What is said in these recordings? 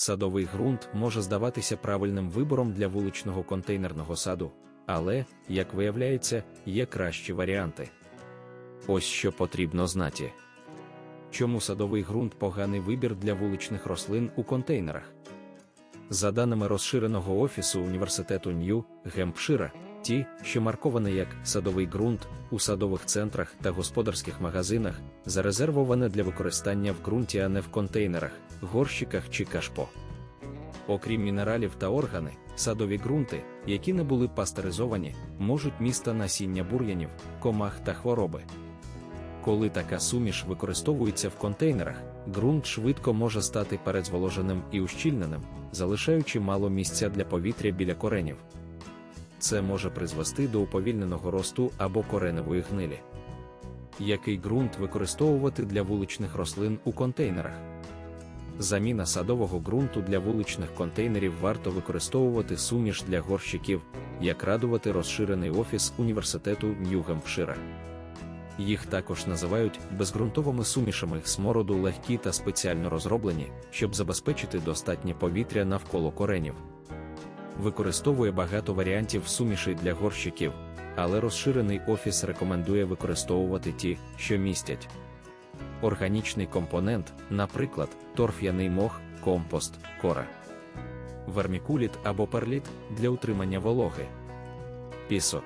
Садовий ґрунт може здаватися правильним вибором для вуличного контейнерного саду, але, як виявляється, є кращі варіанти. Ось що потрібно знати. Чому садовий ґрунт поганий вибір для вуличних рослин у контейнерах? За даними розширеного офісу університету Нью Гемпшира, ті, що марковані як садовий ґрунт у садових центрах та господарських магазинах, зарезервоване для використання в ґрунті, а не в контейнерах, горщиках чи кашпо. Окрім мінералів та органи, садові ґрунти, які не були пастеризовані, можуть місти насіння бур'янів, комах та хвороби. Коли така суміш використовується в контейнерах, ґрунт швидко може стати передзволоженим і ущільненим, залишаючи мало місця для повітря біля коренів. Це може призвести до уповільненого росту або кореневої гнилі. Який ґрунт використовувати для вуличних рослин у контейнерах? Заміна садового ґрунту для вуличних контейнерів варто використовувати суміш для горщиків, як радувати розширений офіс університету Нью-Гемпшира. Їх також називають безґрунтовими сумішами смороду легкі та спеціально розроблені, щоб забезпечити достатнє повітря навколо коренів. Використовує багато варіантів сумішей для горщиків, але розширений офіс рекомендує використовувати ті, що містять. Органічний компонент, наприклад, торф'яний мох, компост, кора, вермікуліт або перліт для утримання вологи, пісок,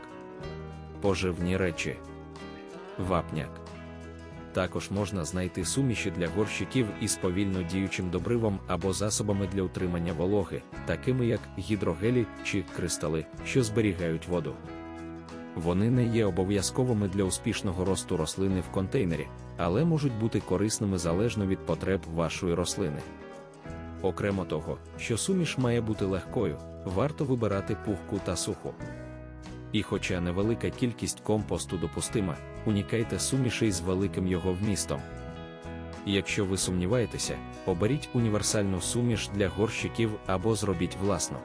поживні речі. Вапняк. Також можна знайти суміші для горщиків із повільно діючим добривом або засобами для утримання вологи, такими як гідрогелі чи кристали, що зберігають воду. Вони не є обов'язковими для успішного росту рослини в контейнері, але можуть бути корисними залежно від потреб вашої рослини. Окремо того, що суміш має бути легкою, варто вибирати пухку та суху. І хоча невелика кількість компосту допустима, унікайте сумішей з великим його вмістом. Якщо ви сумніваєтеся, оберіть універсальну суміш для горщиків або зробіть власну.